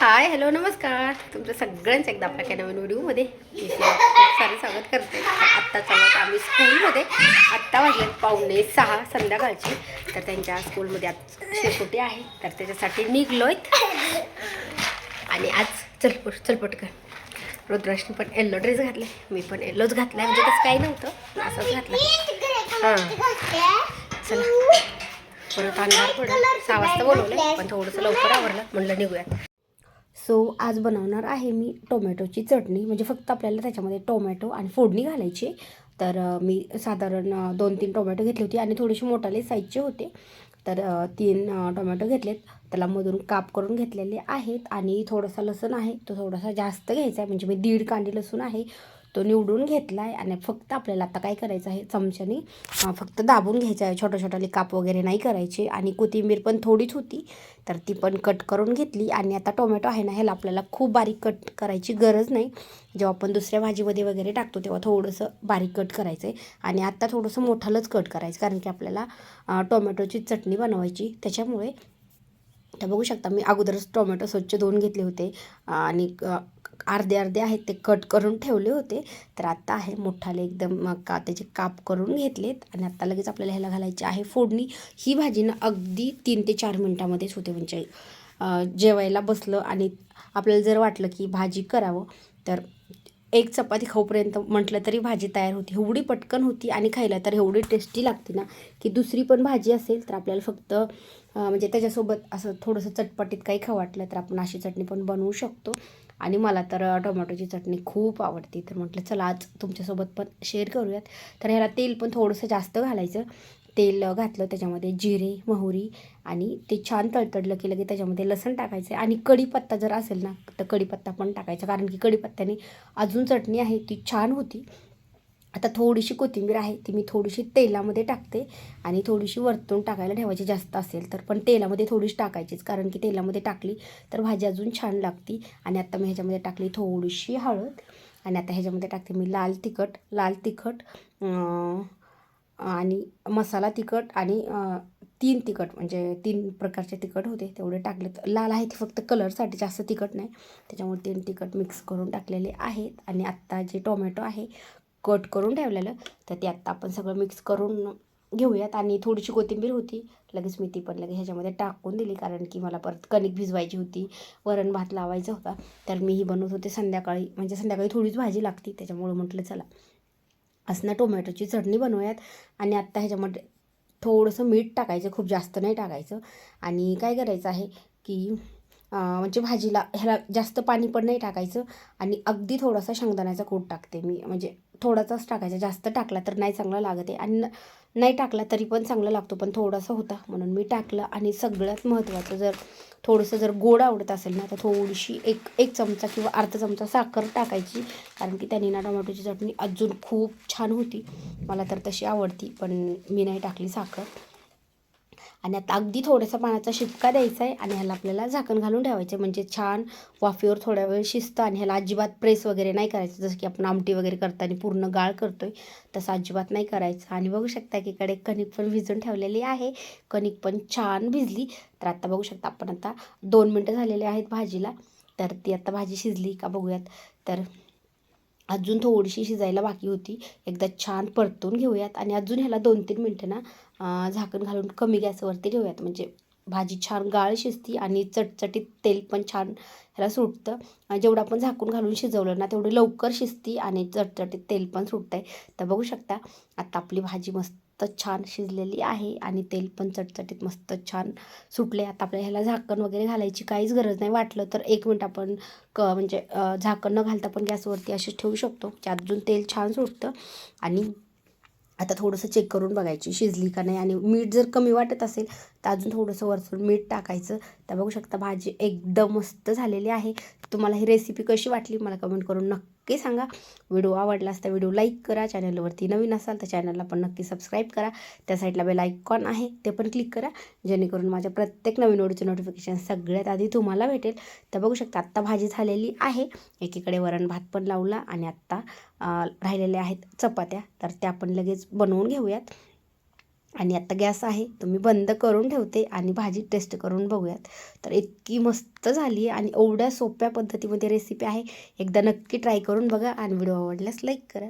Hi hello नमस्कार. तुमचं सगळ्यांचं एकदा आपल्या काय नवीन व्हिडिओमध्ये मी खूप सारे स्वागत करते. आत्ता चालत आम्ही स्कूलमध्ये आत्ता वाजले पावणे सहा संध्याकाळची. तर त्यांच्या स्कूलमध्ये आज शेकोटी आहे. तर त्याच्यासाठी निघलो आहेत आणि आज चलपट चलपट कर. रुद्राशनी पण येल्लो ड्रेस घातले मी पण येल्लोच घातला म्हणजे तसं काही नव्हतं असंच घातलं. हां. चला. परत अंधार पडलं. सहा वाजता बोलवलं पण थोडंसं लवकर आवरलं. म्हणलं निघूयात. सो आज बनवणार आहे मी टोमॅटोची चटणी. म्हणजे फक्त आपल्याला त्याच्यामध्ये टोमॅटो आणि फोडणी घालायची तर मी साधारण दोन तीन टोमॅटो घेतली होती आणि थोडेसे मोठाले साईजचे होते. तर तीन टोमॅटो घेतलेत. त्याला मधून काप करून घेतलेले आहेत आणि थोडासा लसूण आहे. तो थोडासा जास्त घ्यायचा आहे. म्हणजे मी दीड कांडी लसूण आहे. तो निवडून घेतला आहे आणि फक्त आपल्याला आता काय करायचं आहे? चमच्याने फक्त दाबून घ्यायचं आहे. छोट्या छोट्याले काप वगैरे नाही करायचे. आणि कोथिंबीर पण थोडीच होती तर ती पण कट करून घेतली. आणि आता टोमॅटो आहे ना ह्याला आपल्याला खूप बारीक कट करायची गरज नाही. जेव्हा आपण दुसऱ्या भाजीमध्ये वगैरे टाकतो तेव्हा थोडंसं बारीक कट करायचं आहे. आणि आत्ता थोडंसं मोठालंच कट करायचं कारण की आपल्याला टोमॅटोची चटणी बनवायची. त्याच्यामुळे तर बघू शकता मी अगोदरच टोमॅटो स्वच्छ धुवून घेतले होते. आणि अर्धे अर्धे आहेत ते कट करून ठेवले होते. तर आत्ता आहे मोठाले एकदम का त्याचे काप करून घेतलेत. आणि आत्ता लगेच आपल्याला ह्याला घालायची आहे फोडणी. ही भाजी ना अगदी तीन ते चार मिनटामध्येच होते म्हणजे जेवायला बसलं. आणि आपल्याला जर वाटलं की भाजी करावं तर एक चपाती खाऊपर्यंत म्हटलं तरी भाजी तयार होती. एवढी पटकन होती आणि खायला तर एवढी टेस्टी लागते ना की दुसरी पण भाजी असेल तर आपल्याला फक्त म्हणजे त्याच्यासोबत असं थोडंसं चटपटीत काही खावं वाटलं तर आपण अशी चटणी पण बनवू शकतो. आणि मला तर टोमॅटोची चटणी खूप आवडते. तर म्हटलं चला आज तुमच्यासोबत पण शेअर करूयात. तर ह्याला तेल पण थोडंसं जास्त घालायचं. तेल घातलं त्याच्यामध्ये जिरे मोहरी आणि ते छान तळतडलं की लगे त्याच्यामध्ये लसण टाकायचं आणि कढीपत्ता जर असेल ना तर कढीपत्ता पण टाकायचा. कारण की कढीपत्त्याने अजून चटणी आहे ती छान होती. आता थोडीशी कोथिंबीर आहे ती मी थोडीशी तेलामध्ये टाकते आणि थोडीशी वरतून टाकायला ठेवायची जास्त असेल तर. पण तेलामध्ये थोडीशी टाकायचीच कारण की तेलामध्ये टाकली तर भाजी अजून छान लागती. आणि आता मी ह्याच्यामध्ये टाकली थोडीशी हळद आणि आता ह्याच्यामध्ये टाकते मी लाल तिखट लाल तिखट आणि मसाला तिखट आणि तीन तिखट म्हणजे तीन प्रकारचे तिखट होते तेवढे टाकलेत लाल आहे ते फक्त कलरसाठी जास्त तिखट नाही त्याच्यामुळे तीन तिखट मिक्स करून टाकलेले आहेत. आणि आत्ता जे टोमॅटो आहे कट करून ठेवलेलं. तर ते आत्ता आपण सगळं मिक्स करून घेऊयात. आणि थोडीशी कोथिंबीर होती. लगेच मी ती पण लगेच ह्याच्यामध्ये टाकून दिली. कारण की मला परत कणिक भिजवायची होती. वरण भात लावायचा होता. तर मी ही बनवत होते संध्याकाळी. म्हणजे संध्याकाळी थोडीच भाजी लागती. त्याच्यामुळं म्हटलं चला असणं टोमॅटोची चटणी बनवूयात. आणि आत्ता ह्याच्यामध्ये थोडंसं मीठ टाकायचं. खूप जास्त नाही टाकायचं. आणि काय करायचं आहे की म्हणजे भाजीला ह्याला जास्त पाणी पण नाही टाकायचं आणि अगदी थोडासा शेंगदाण्याचा कूट टाकते मी. म्हणजे थोडासाच टाकायचा. जास्त टाकला तर नाही चांगला लागत आहे आणि न- नाही टाकला तरी पण चांगला लागतो. पण थोडासा होता म्हणून मी टाकलं आणि सगळ्यात महत्त्वाचं जर थोडंसं जर गोड आवडत असेल ना तर थोडीशी एक एक चमचा किंवा अर्धा चमचा साखर टाकायची. कारण की त्याने ना टोमॅटोची चटणी अजून खूप छान होती. मला तर तशी आवडती पण मी नाही टाकली साखर. आणि आता अगदी थोडासा पाण्याचा शिपका द्यायचा आहे आणि ह्याला आपल्याला झाकण घालून ठेवायचं आहे. म्हणजे छान वाफेवर थोड्या वेळ शिजतं आणि ह्याला अजिबात प्रेस वगैरे नाही करायचं. जसं की आपण आमटी वगैरे करताना पूर्ण गाळ करतो आहे तसं अजिबात नाही करायचं. आणि बघू शकता की इकडे कणिक पण भिजून ठेवलेली आहे. कणिक पण छान भिजली. तर आता बघू शकता आपण आता दोन मिनटं झालेले आहेत भाजीला. तर ती आता भाजी शिजली का बघूयात. तर अजून थोडीशी शिजायला बाकी होती. एकदा छान परतून घेऊयात आणि अजून ह्याला दोन तीन मिनटं ना झाकण घालून कमी गॅसवरती ठेवूयात. म्हणजे भाजी छान गाळ शिजती आणि चटचटीत तेल पण छान ह्याला सुटतं. आणि जेवढं आपण झाकून घालून शिजवलं ना तेवढी लवकर शिजती आणि चटचटीत तेल पण सुटतं आहे तर बघू शकता आता आपली भाजी मस्त छान शिजलेली आहे आणि तेल पण चटचटीत मस्त छान सुटले आता आपल्याला ह्याला झाकण वगैरे घालायची काहीच गरज नाही. वाटलं तर एक मिनटं आपण क म्हणजे झाकण न घालता पण गॅसवरती असे ठेवू शकतो. की अजून तेल छान सुटतं. आणि आता थोडंसं चेक करून बघायची शिजली का नाही. आणि मीठ जर कमी वाटत असेल तर अजून थोडंसं वरसून मीठ टाकायचं. तर बघू शकता भाजी एकदम मस्त झालेली आहे. तुम्हाला ही रेसिपी कशी वाटली मला कमेंट करून नक्की सांगा. व्हिडिओ आवडला असता व्हिडिओ लाईक करा. चॅनलवरती नवीन असाल तर चॅनलला पण नक्की सबस्क्राईब करा. त्या साईडला बेल आयकॉन आहे ते पण क्लिक करा. जेणेकरून माझ्या प्रत्येक नवीन ओडीचं नोटिफिकेशन सगळ्यात आधी तुम्हाला भेटेल. तर बघू शकता आत्ता भाजी झालेली आहे. एकीकडे वरण भात पण लावला आणि आत्ता राहिलेल्या आहेत चपात्या. तर त्या पण लगेच बनवून घेऊयात. आणि आता गॅस आहे तो मी बंद करून ठेवते आणि भाजी टेस्ट करून बघूयात. तर इतकी मस्त झाली आहे आणि एवढ्या सोप्या पद्धतीमध्ये रेसिपी आहे. एकदा नक्की ट्राय करून बघा आणि व्हिडिओ आवडल्यास लाईक करा.